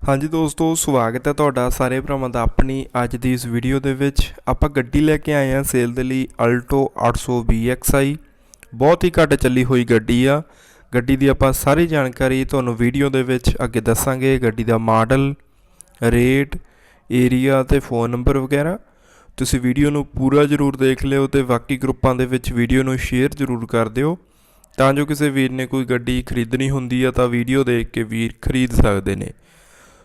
ਹਾਂਜੀ ਦੋਸਤੋ, ਸਵਾਗਤ ਹੈ ਤੁਹਾਡਾ ਸਾਰੇ ਭਰਾਵਾਂ ਦਾ ਆਪਣੀ ਅੱਜ ਦੀ ਇਸ ਵੀਡੀਓ ਦੇ ਵਿੱਚ। ਆਪਾਂ ਗੱਡੀ ਲੈ ਕੇ ਆਏ ਹਾਂ ਸੇਲ ਦੇ ਲਈ ਅਲਟੋ 800 VXI ਬਹੁਤ ਹੀ ਘੱਟ ਚੱਲੀ ਹੋਈ ਗੱਡੀ ਆ। ਗੱਡੀ ਦੀ ਆਪਾਂ ਸਾਰੀ ਜਾਣਕਾਰੀ ਤੁਹਾਨੂੰ ਵੀਡੀਓ ਦੇ ਵਿੱਚ ਅੱਗੇ ਦੱਸਾਂਗੇ। ਗੱਡੀ ਦਾ ਮਾਡਲ, ਰੇਟ ਏਰੀਆ ਤੇ ਫੋਨ ਨੰਬਰ ਵਗੈਰਾ। ਤੁਸੀਂ ਵੀਡੀਓ ਨੂੰ ਪੂਰਾ ਜ਼ਰੂਰ ਦੇਖ ਲਿਓ ਤੇ ਬਾਕੀ ਗਰੁੱਪਾਂ ਦੇ ਵਿੱਚ ਵੀਡੀਓ ਨੂੰ ਸ਼ੇਅਰ ਜ਼ਰੂਰ ਕਰ ਦਿਓ। ਤਾਂ ਜੋ ਕਿਸੇ ਵੀਰ ਨੇ ਕੋਈ ਗੱਡੀ ਖਰੀਦਣੀ ਹੁੰਦੀ ਆ ਤਾਂ ਵੀਡੀਓ ਦੇਖ ਕੇ ਵੀਰ ਖਰੀਦ ਸਕਦੇ ਨੇ।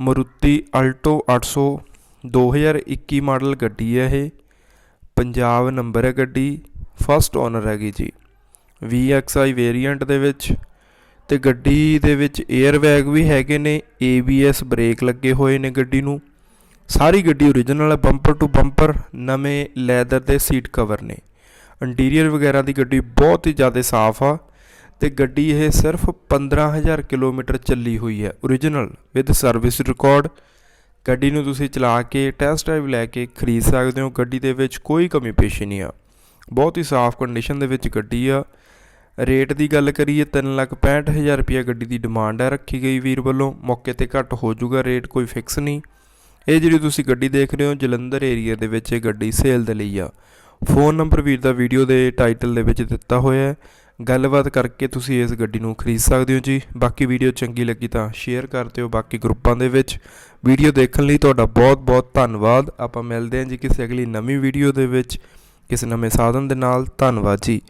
ਮਰੂਤੀ ਅਲਟੋ 800 2021 ਮਾਡਲ ਗੱਡੀ ਹੈ ਇਹ। ਪੰਜਾਬ ਨੰਬਰ ਹੈ ਗੱਡੀ ਫਸਟ ਓਨਰ ਹੈਗੀ ਜੀ। VXI ਵੇਰੀਐਂਟ ਦੇ ਵਿੱਚ ਤੇ ਗੱਡੀ ਦੇ ਵਿੱਚ 에ਅਰ ਬੈਗ ਵੀ ਹੈਗੇ ਨੇ ABS ਬ੍ਰੇਕ ਲੱਗੇ ਹੋਏ ਨੇ ਗੱਡੀ ਨੂੰ। ਸਾਰੀ ਗੱਡੀ ਓਰੀਜਨਲ ਹੈ ਬੰਪਰ ਟੂ ਬੰਪਰ ਨਵੇਂ ਲੈਦਰ ਦੇ ਸੀਟ ਕਵਰ ਨੇ। ਇੰਟੀਰੀਅਰ ਵਗੈਰਾ ਦੀ ਗੱਡੀ ਬਹੁਤ ਹੀ ਜ਼ਿਆਦਾ ਸਾਫ਼ ਆ। ਤੇ ਗੱਡੀ ਇਹ ਸਿਰਫ 15000 ਕਿਲੋਮੀਟਰ ਚੱਲੀ ਹੋਈ ਹੈ। ਓਰੀਜਨਲ ਵਿਦ ਸਰਵਿਸ ਰਿਕਾਰਡ ਗੱਡੀ ਨੂੰ ਤੁਸੀਂ ਚਲਾ ਕੇ ਟੈਸਟ ਡਰਾਈਵ ਲੈ ਕੇ ਖਰੀਦ ਸਕਦੇ ਹੋ। ਗੱਡੀ ਦੇ ਵਿੱਚ ਕੋਈ ਕਮੀ ਪੇਸ਼ੀ ਨਹੀਂ ਆ। ਬਹੁਤ ਹੀ ਸਾਫ਼ ਕੰਡੀਸ਼ਨ ਦੇ ਵਿੱਚ ਗੱਡੀ ਆ। ਰੇਟ ਦੀ ਗੱਲ ਕਰੀਏ 365000 ਰੁਪਏ ਗੱਡੀ ਦੀ ਡਿਮਾਂਡ ਹੈ ਰੱਖੀ ਗਈ ਵੀਰ ਵੱਲੋਂ। ਮੌਕੇ ਤੇ ਘੱਟ ਹੋ ਜਾਊਗਾ, ਰੇਟ ਕੋਈ ਫਿਕਸ ਨਹੀਂ। ਇਹ ਜਿਹੜੀ ਤੁਸੀਂ ਗੱਡੀ ਦੇਖ ਰਹੇ ਹੋ, ਜਲੰਧਰ ਏਰੀਆ ਦੇ ਵਿੱਚ ਇਹ ਗੱਡੀ ਸੇਲ ਦੇ ਲਈ ਆ। ਫੋਨ ਨੰਬਰ ਵੀਰ ਦਾ ਵੀਡੀਓ ਦੇ ਟਾਈਟਲ ਦੇ ਵਿੱਚ ਦਿੱਤਾ ਹੋਇਆ ਹੈ। ਗੱਲਬਾਤ ਕਰਕੇ ਤੁਸੀਂ ਇਸ ਗੱਡੀ ਨੂੰ ਖਰੀਦ ਸਕਦੇ ਹੋ ਜੀ। ਬਾਕੀ ਵੀਡੀਓ ਚੰਗੀ ਲੱਗੀ ਤਾਂ ਸ਼ੇਅਰ ਕਰ ਦਿਓ। ਬਾਕੀ ਗਰੁੱਪਾਂ ਦੇ ਵਿੱਚ ਵੀਡੀਓ ਦੇਖਣ ਲਈ ਤੁਹਾਡਾ ਬਹੁਤ ਬਹੁਤ ਧੰਨਵਾਦ। ਆਪਾਂ ਮਿਲਦੇ ਹਾਂ ਜੀ ਕਿਸੇ ਅਗਲੀ ਨਵੀਂ ਵੀਡੀਓ ਦੇ ਵਿੱਚ। ਕਿਸੇ ਨਵੇਂ ਸਾਧਨ ਦੇ ਨਾਲ। ਧੰਨਵਾਦ ਜੀ।